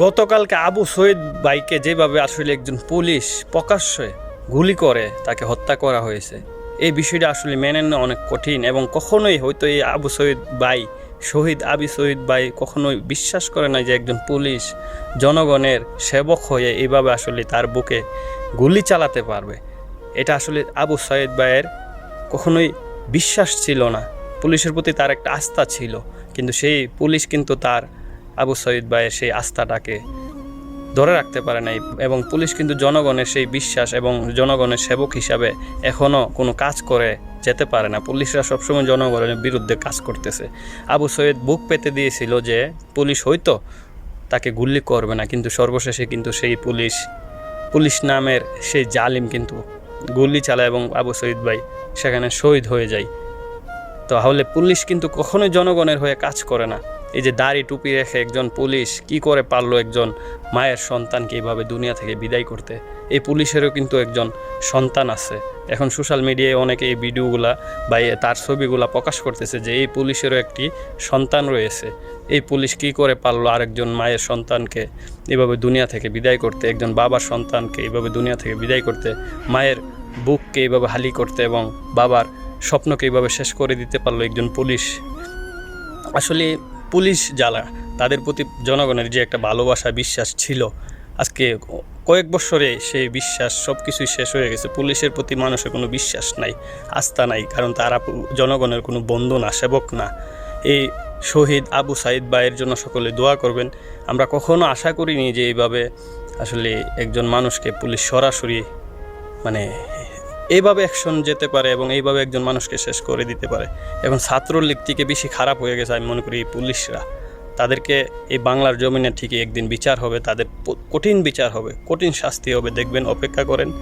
গতকালকে আবু সৈয়দ ভাইকে যেভাবে আসলে একজন পুলিশ প্রকাশ্যে গুলি করে, তাকে হত্যা করা হয়েছে, এই বিষয়টা আসলে মেনে নেওয়া অনেক কঠিন এবং কখনোই হয়তো এই আবু সৈয়দ ভাই, শহীদ আবি সৈয়দ ভাই কখনোই বিশ্বাস করে না যে একজন পুলিশ জনগণের সেবক হয়ে এইভাবে আসলে তার বুকে গুলি চালাতে পারবে। এটা আসলে আবু সৈয়দ ভাইয়ের কখনোই বিশ্বাস ছিল না। পুলিশের প্রতি তার একটা আস্থা ছিল, কিন্তু সেই পুলিশ কিন্তু তার আবু সঈদ ভাইয়ের সেই আস্থাটাকে ধরে রাখতে পারে নাই এবং পুলিশ কিন্তু জনগণের সেই বিশ্বাস এবং জনগণের সেবক হিসাবে এখনও কোনো কাজ করে যেতে পারে না। পুলিশরা সবসময় জনগণের বিরুদ্ধে কাজ করতেছে। আবু সৈয়দ বুক পেতে দিয়েছিল যে পুলিশ হয়তো তাকে গুলি করবে না, কিন্তু সর্বশেষে কিন্তু সেই পুলিশ পুলিশ নামের সেই জালিম কিন্তু গুলি চালায় এবং আবু সৈয়দ ভাই সেখানে শহীদ হয়ে যায়। তাহলে পুলিশ কিন্তু কখনোই জনগণের হয়ে কাজ করে না। এই যে দাড়ি টুপি রেখে একজন পুলিশ কি করে পারল একজন মায়ের সন্তানকে এইভাবে দুনিয়া থেকে বিদায় করতে? এই পুলিশেরও কিন্তু একজন সন্তান আছে। এখন সোশ্যাল মিডিয়ায় অনেকে এই ভিডিওগুলা বা তার ছবিগুলা প্রকাশ করতেছে যে এই পুলিশেরও একটি সন্তান রয়েছে। এই পুলিশ কি করে পারল আরেকজন মায়ের সন্তানকে এভাবে দুনিয়া থেকে বিদায় করতে, একজন বাবার সন্তানকে এইভাবে দুনিয়া থেকে বিদায় করতে, মায়ের বুককে এইভাবে হালি করতে এবং বাবার স্বপ্নকে এইভাবে শেষ করে দিতে পারল একজন পুলিশ? আসলে পুলিশ জ্বালা তাদের প্রতি জনগণের যে একটা ভালোবাসা, বিশ্বাস ছিল, আজকে কয়েক বছরে সেই বিশ্বাস সব কিছুই শেষ হয়ে গেছে। পুলিশের প্রতি মানুষের কোনো বিশ্বাস নাই, আস্থা নাই, কারণ তারা জনগণের কোনো বন্ধু না, সেবক না। এই শহীদ আবু সাইদ ভাইয়ের জন্য সকলে দোয়া করবেন। আমরা কখনো আশা করিনি যে এইভাবে আসলে একজন মানুষকে পুলিশ সরাসরি মানে এইভাবে অ্যাকশন যেতে পারে এবং এইভাবে একজন মানুষকে শেষ করে দিতে পারে। এবং ছাত্রলীগ থেকে বেশি খারাপ হয়ে গেছে আমি মনে করি পুলিশরা। তাদেরকে এই বাংলার জমিনে ঠিকই একদিন বিচার হবে, তাদের কঠিন বিচার হবে, কঠিন শাস্তি হবে। দেখবেন, অপেক্ষা করেন।